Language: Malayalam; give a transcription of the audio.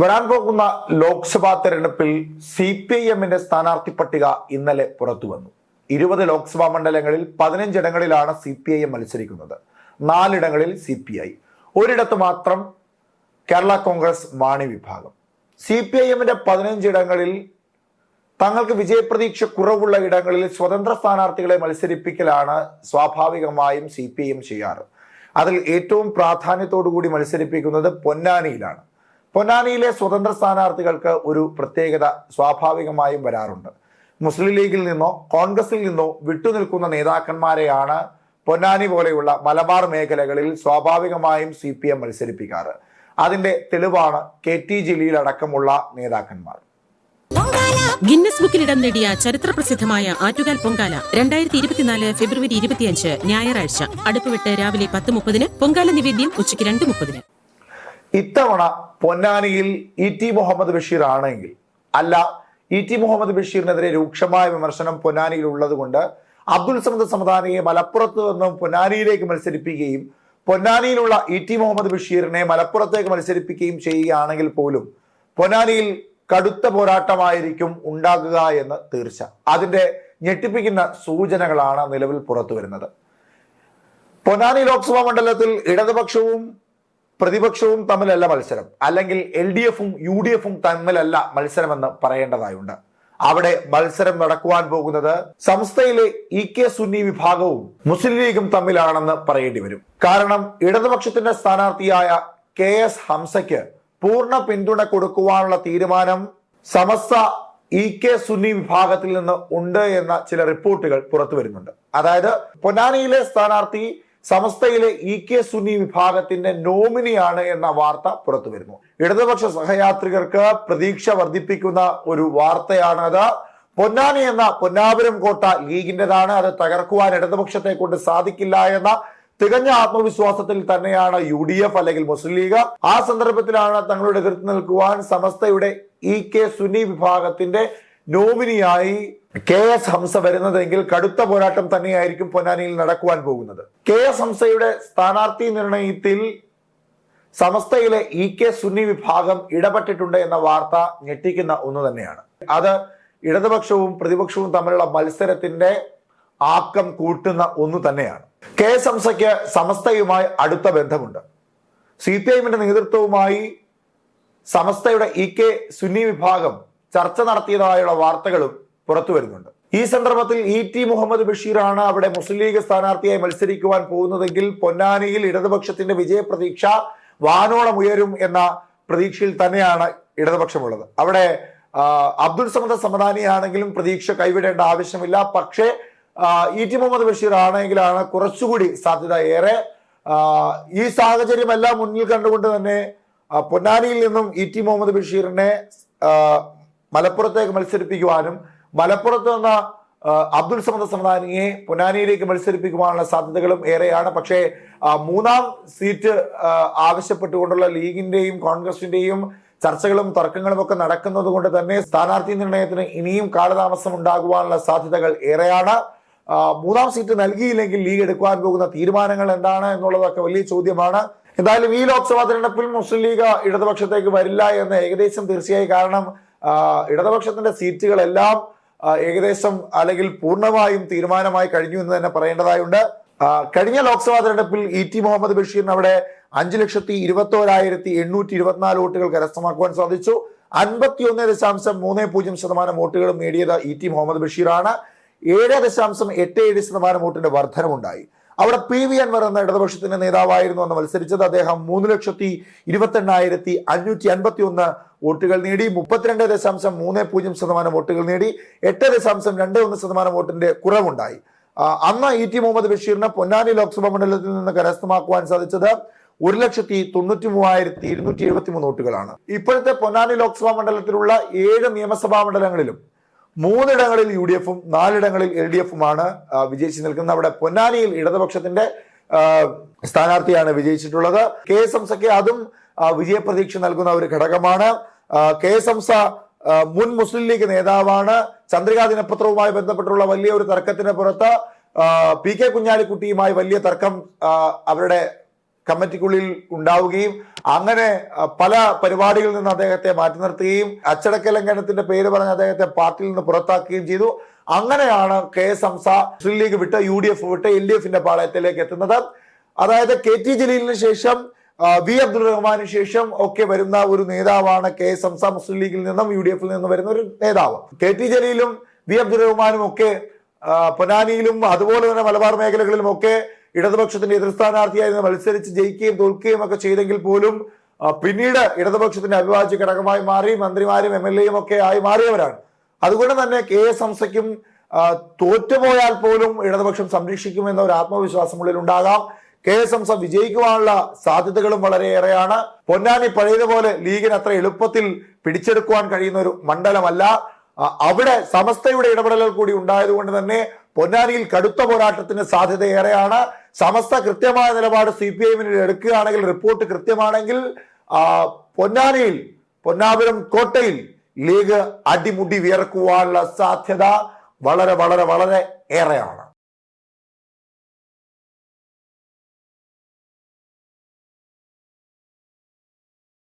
വരാൻ പോകുന്ന ലോക്സഭാ തെരഞ്ഞെടുപ്പിൽ സി പി ഐ എമ്മിന്റെ സ്ഥാനാർത്ഥി പട്ടിക ഇന്നലെ പുറത്തു വന്നു ഇരുപത് ലോക്സഭാ മണ്ഡലങ്ങളിൽ പതിനഞ്ചിടങ്ങളിലാണ് സി പി ഐ എം മത്സരിക്കുന്നത്. നാലിടങ്ങളിൽ സി പി ഐ ഒരിടത്ത് മാത്രം കേരള കോൺഗ്രസ് മാണി വിഭാഗം. സി പി ഐ എമ്മിന്റെ പതിനഞ്ചിടങ്ങളിൽ തങ്ങൾക്ക് വിജയപ്രതീക്ഷ കുറവുള്ള ഇടങ്ങളിൽ സ്വതന്ത്ര സ്ഥാനാർത്ഥികളെ മത്സരിപ്പിക്കലാണ് സ്വാഭാവികമായും സി പി ഐ എം ചെയ്യാറ്. അതിൽ ഏറ്റവും പ്രാധാന്യത്തോടുകൂടി മത്സരിപ്പിക്കുന്നത് പൊന്നാനിയിലാണ്. പൊന്നാനിയിലെ സ്വതന്ത്ര സ്ഥാനാർത്ഥികൾക്ക് ഒരു പ്രത്യേകത സ്വാഭാവികമായും വരാറുണ്ട്. മുസ്ലിം ലീഗിൽ നിന്നോ കോൺഗ്രസിൽ നിന്നോ വിട്ടുനിൽക്കുന്ന നേതാക്കന്മാരെയാണ് പൊന്നാനി പോലെയുള്ള മലബാർ മേഖലകളിൽ സ്വാഭാവികമായും സി പി എം മത്സരിപ്പിക്കാറ്. അതിന്റെ തെളിവാണ് കെ ടി ജലീൽ അടക്കമുള്ള നേതാക്കന്മാർ. ഗിന്നസ് ബുക്കിൽ ഇടം നേടിയ ചരിത്ര പ്രസിദ്ധമായ ആറ്റുകാൽ പൊങ്കാല രണ്ടായിരത്തി ഇരുപത്തിനാല് ഫെബ്രുവരി ഇരുപത്തിയഞ്ച് ഞായറാഴ്ച. അടുപ്പുവിട്ട് രാവിലെ പത്ത് മുപ്പതിന് പൊങ്കാല നിവേദ്യം ഉച്ചയ്ക്ക് രണ്ട് മുപ്പതിന്. ഇത്തവണ പൊന്നാനിയിൽ ഇ ടി മുഹമ്മദ് ബഷീർ ആണെങ്കിൽ അല്ല ഇ ടി മുഹമ്മദ് ബഷീറിനെതിരെ രൂക്ഷമായ വിമർശനം പൊന്നാനിയിൽ ഉള്ളതുകൊണ്ട് അബ്ദുൽ സമദ് സമദാനിയെ മലപ്പുറത്ത് നിന്നും പൊന്നാനിയിലേക്ക് മത്സരിപ്പിക്കുകയും പൊന്നാനിയിലുള്ള ഇ ടി മുഹമ്മദ് ബഷീറിനെ മലപ്പുറത്തേക്ക് മത്സരിപ്പിക്കുകയും ചെയ്യുകയാണെങ്കിൽ പോലും പൊന്നാനിയിൽ കടുത്ത പോരാട്ടമായിരിക്കും ഉണ്ടാകുക എന്ന് തീർച്ച. അതിന്റെ ഞെട്ടിപ്പിക്കുന്ന സൂചനകളാണ് നിലവിൽ പുറത്തു വരുന്നത് പൊന്നാനി ലോക്സഭാ മണ്ഡലത്തിൽ ഇടതുപക്ഷവും പ്രതിപക്ഷവും തമ്മിലല്ല മത്സരം. അല്ലെങ്കിൽ എൽ ഡി എഫും യു ഡി എഫും തമ്മിലല്ല മത്സരമെന്ന് പറയേണ്ടതായുണ്ട്. അവിടെ മത്സരം നടക്കുവാൻ പോകുന്നത് സംസ്ഥയിലെ ഇ കെ സുന്നി വിഭാഗവും മുസ്ലിം ലീഗും തമ്മിലാണെന്ന് പറയേണ്ടി വരും. കാരണം ഇടതുപക്ഷത്തിന്റെ സ്ഥാനാർത്ഥിയായ കെ എസ് ഹംസയ്ക്ക് പൂർണ പിന്തുണ കൊടുക്കുവാനുള്ള തീരുമാനം സമസ്ത ഇ കെ സുന്നി വിഭാഗത്തിൽ നിന്ന് ഉണ്ട് എന്ന ചില റിപ്പോർട്ടുകൾ പുറത്തു വരുന്നുണ്ട് അതായത് പൊന്നാനിയിലെ സ്ഥാനാർത്ഥി സമസ്തയിലെ ഇ കെ സുനി വിഭാഗത്തിന്റെ നോമിനിയാണ് എന്ന വാർത്ത പുറത്തു വരുന്നു ഇടതുപക്ഷ സഹയാത്രികർക്ക് പ്രതീക്ഷ വർദ്ധിപ്പിക്കുന്ന ഒരു വാർത്തയാണത് പൊന്നാനി എന്ന പൊന്നാപുരം കോട്ട ലീഗിന്റെതാണ് അത് തകർക്കുവാൻ ഇടതുപക്ഷത്തെ കൊണ്ട് സാധിക്കില്ല എന്ന തികഞ്ഞ ആത്മവിശ്വാസത്തിൽ തന്നെയാണ് യു ഡി എഫ് അല്ലെങ്കിൽ മുസ്ലിം ലീഗ്. ആ സന്ദർഭത്തിലാണ് തങ്ങളുടെ എതിർത്ത് നിൽക്കുവാൻ സമസ്തയുടെ ഇ കെ സുനി വിഭാഗത്തിന്റെ നോമിനിയായി കെ എസ് ഹംസ വരുന്നതെങ്കിൽ കടുത്ത പോരാട്ടം തന്നെയായിരിക്കും പൊന്നാനിയിൽ നടക്കുവാൻ പോകുന്നത്. കെ എസ് ഹംസയുടെ സ്ഥാനാർത്ഥി നിർണയത്തിൽ സമസ്തയിലെ ഇ കെ സുന്നി വിഭാഗം ഇടപെട്ടിട്ടുണ്ട് എന്ന വാർത്ത ഞെട്ടിക്കുന്ന ഒന്ന് തന്നെയാണ്. അത് ഇടതുപക്ഷവും പ്രതിപക്ഷവും തമ്മിലുള്ള മത്സരത്തിന്റെ ആക്കം കൂട്ടുന്ന ഒന്ന് തന്നെയാണ്. കെ എസ് ഹംസയ്ക്ക് സമസ്തയുമായി അടുത്ത ബന്ധമുണ്ട്. സി പി ഐഎമ്മിന്റെ നേതൃത്വവുമായി സമസ്തയുടെ ഇ കെ സുന്നി വിഭാഗം ചർച്ച നടത്തിയതായുള്ള വാർത്തകളും പുറത്തു വരുന്നുണ്ട്. ഈ സന്ദർഭത്തിൽ ഇ ടി മുഹമ്മദ് ബഷീറാണ് അവിടെ മുസ്ലിം ലീഗ് സ്ഥാനാർത്ഥിയായി മത്സരിക്കുവാൻ പോകുന്നതെങ്കിൽ പൊന്നാനിയിൽ ഇടതുപക്ഷത്തിന്റെ വിജയപ്രതീക്ഷ വാനോളം ഉയരും എന്ന പ്രതീക്ഷയിൽ തന്നെയാണ് ഇടതുപക്ഷമുള്ളത്. അവിടെ അബ്ദുൾ സമദ് സമദാനിയാണെങ്കിലും പ്രതീക്ഷ കൈവിടേണ്ട ആവശ്യമില്ല. പക്ഷേ ഇ ടി മുഹമ്മദ് ബഷീർ ആണെങ്കിലാണ് കുറച്ചുകൂടി സാധ്യത ഏറെ. ഈ സാഹചര്യമെല്ലാം മുന്നിൽ കണ്ടുകൊണ്ട് തന്നെ പൊന്നാനിയിൽ നിന്നും ഇ ടി മുഹമ്മദ് ബഷീറിനെ മലപ്പുറത്തേക്ക് മത്സരിപ്പിക്കുവാനും മലപ്പുറത്ത് നിന്ന് അബ്ദുൽ സമദ് സമദാനിയെ പൊന്നാനിയിലേക്ക് മത്സരിപ്പിക്കുവാനുള്ള സാധ്യതകളും ഏറെയാണ്. പക്ഷേ മൂന്നാം സീറ്റ് ആവശ്യപ്പെട്ടുകൊണ്ടുള്ള ലീഗിന്റെയും കോൺഗ്രസിന്റെയും ചർച്ചകളും തർക്കങ്ങളും ഒക്കെ നടക്കുന്നത് കൊണ്ട് തന്നെ സ്ഥാനാർത്ഥി നിർണയത്തിന് ഇനിയും കാലതാമസം ഉണ്ടാകുവാനുള്ള സാധ്യതകൾ ഏറെയാണ്. മൂന്നാം സീറ്റ് നൽകിയില്ലെങ്കിൽ ലീഗ് എടുക്കുവാൻ പോകുന്ന തീരുമാനങ്ങൾ എന്താണ് എന്നുള്ളതൊക്കെ വലിയ ചോദ്യമാണ്. എന്തായാലും ഈ ലോക്സഭാ തെരഞ്ഞെടുപ്പിൽ മുസ്ലിം ലീഗ് ഇടതുപക്ഷത്തേക്ക് വരില്ല എന്ന് ഏകദേശം തീർച്ചയായി കാരണം ഇടതുപക്ഷത്തിന്റെ സീറ്റുകളെല്ലാം ഏകദേശം അല്ലെങ്കിൽ പൂർണമായും തീരുമാനമായി കഴിഞ്ഞു എന്ന് തന്നെ പറയേണ്ടതായുണ്ട്. കഴിഞ്ഞ ലോക്സഭാ തെരഞ്ഞെടുപ്പിൽ ഇ ടി മുഹമ്മദ് ബഷീറിന് അവിടെ അഞ്ചു ലക്ഷത്തി ഇരുപത്തോരായിരത്തി എണ്ണൂറ്റി ഇരുപത്തിനാല് വോട്ടുകൾ കരസ്ഥമാക്കുവാൻ സാധിച്ചു. അൻപത്തി ഒന്ന് ദശാംശം മൂന്ന് പൂജ്യം ശതമാനം വോട്ടുകളും നേടിയത് ഇ ടി മുഹമ്മദ് ബഷീറാണ്. ഏഴ് ദശാംശം എട്ട് ഏഴ് ശതമാനം വോട്ടിന്റെ വർധനമുണ്ടായി അവിടെ പി വി അൻവർ എന്ന ഇടതുപക്ഷത്തിന്റെ നേതാവായിരുന്നു അന്ന് മത്സരിച്ചത്. അദ്ദേഹം മൂന്ന് ലക്ഷത്തി ഇരുപത്തി എണ്ണായിരത്തി അഞ്ഞൂറ്റി അൻപത്തി ഒന്ന് വോട്ടുകൾ നേടി. മുപ്പത്തിരണ്ട് ദശാംശം മൂന്ന് പൂജ്യം ശതമാനം വോട്ടുകൾ നേടി. എട്ട് ദശാംശം രണ്ട് ഒന്ന് ശതമാനം വോട്ടിന്റെ കുറവുണ്ടായി. അന്ന് ഇ ടി മുഹമ്മദ് ബഷീറിനെ പൊന്നാനി ലോക്സഭാ മണ്ഡലത്തിൽ നിന്ന് കരസ്ഥമാക്കുവാൻ സാധിച്ചത് ഒരു ലക്ഷത്തി തൊണ്ണൂറ്റി മൂവായിരത്തി ഇരുന്നൂറ്റി എഴുപത്തി മൂന്ന് വോട്ടുകളാണ്. ഇപ്പോഴത്തെ പൊന്നാനി ലോക്സഭാ മണ്ഡലത്തിലുള്ള ഏഴ് നിയമസഭാ മണ്ഡലങ്ങളിലും മൂന്നിടങ്ങളിൽ യു ഡി എഫും നാലിടങ്ങളിൽ എൽ ഡി എഫുമാണ് വിജയിച്ചു നിൽക്കുന്നത്. അവിടെ പൊന്നാനിയിൽ ഇടതുപക്ഷത്തിന്റെ സ്ഥാനാർത്ഥിയാണ് വിജയിച്ചിട്ടുള്ളത്. കെ എസ് ഹംസയ്ക്ക് അതും വിജയപ്രതീക്ഷ നൽകുന്ന ഒരു ഘടകമാണ്. കെ എസ് എംസ മുൻ മുസ്ലിം ലീഗ് നേതാവാണ്. ചന്ദ്രികാ ദിനപത്രവുമായി ബന്ധപ്പെട്ടുള്ള വലിയ ഒരു തർക്കത്തിന് പുറത്ത് പി കെ കുഞ്ഞാലിക്കുട്ടിയുമായി വലിയ തർക്കം അവരുടെ കമ്മിറ്റിക്കുള്ളിൽ ഉണ്ടാവുകയും അങ്ങനെ പല പരിപാടികളിൽ നിന്ന് അദ്ദേഹത്തെ മാറ്റി നിർത്തുകയും അച്ചടക്ക ലംഘനത്തിന്റെ പേര് പറഞ്ഞ് അദ്ദേഹത്തെ പാർട്ടിയിൽ നിന്ന് പുറത്താക്കുകയും ചെയ്തു. അങ്ങനെയാണ് കെ എസ് ഹംസ മുസ്ലിം ലീഗ് വിട്ട് യു ഡി എഫ് വിട്ട് എൽ ഡി എഫിന്റെ പാളയത്തിലേക്ക് എത്തുന്നത്. അതായത് കെ ടി ജലീലിന് ശേഷം വി അബ്ദുൾ റഹ്മാന് ശേഷം ഒക്കെ വരുന്ന ഒരു നേതാവാണ് കെ എസ് ഹംസ മുസ്ലിം ലീഗിൽ നിന്നും യു ഡി എഫിൽ നിന്നും വരുന്ന ഒരു നേതാവ്. കെ ടി ജലീലും വി അബ്ദുൾ റഹ്മാനും ഒക്കെ പൊന്നാനിയിലും അതുപോലെ തന്നെ മലബാർ മേഖലകളിലും ഒക്കെ ഇടതുപക്ഷത്തിന്റെ എതിർ സ്ഥാനാർത്ഥിയായിരുന്നു മത്സരിച്ച് ജയിക്കുകയും തോൽക്കുകയും ഒക്കെ ചെയ്തെങ്കിൽ പോലും പിന്നീട് ഇടതുപക്ഷത്തിന്റെ അവിഭാജ്യ ഘടകമായി മാറി മന്ത്രിമാരും എം എൽ എയും ഒക്കെ ആയി മാറിയവരാണ്. അതുകൊണ്ട് തന്നെ കെ എസ് ഹംസയ്ക്കും തോറ്റുപോയാൽ പോലും ഇടതുപക്ഷം സംരക്ഷിക്കുമെന്ന ഒരു ആത്മവിശ്വാസം ഉള്ളിൽ ഉണ്ടാകാം. കെ എസ് ഹംസ വിജയിക്കുവാനുള്ള സാധ്യതകളും വളരെയേറെയാണ് പൊന്നാനി പഴയതുപോലെ ലീഗിന് അത്ര എളുപ്പത്തിൽ പിടിച്ചെടുക്കുവാൻ കഴിയുന്ന ഒരു മണ്ഡലമല്ല. അവിടെ സമസ്തയുടെ ഇടപെടലുകൾ കൂടി ഉണ്ടായതുകൊണ്ട് തന്നെ പൊന്നാനിയിൽ കടുത്ത പോരാട്ടത്തിന് സാധ്യത ഏറെയാണ്. സമസ്ത കൃത്യമായ നിലപാട് സി പി ഐഎമ്മിന് എടുക്കുകയാണെങ്കിൽ റിപ്പോർട്ട് കൃത്യമാണെങ്കിൽ പൊന്നാനിയിൽ പൊന്നാപുരം കോട്ടയിൽ ലീഗ് അടിമുടി വിയർക്കുവാനുള്ള സാധ്യത വളരെ വളരെ വളരെ ഏറെയാണ്.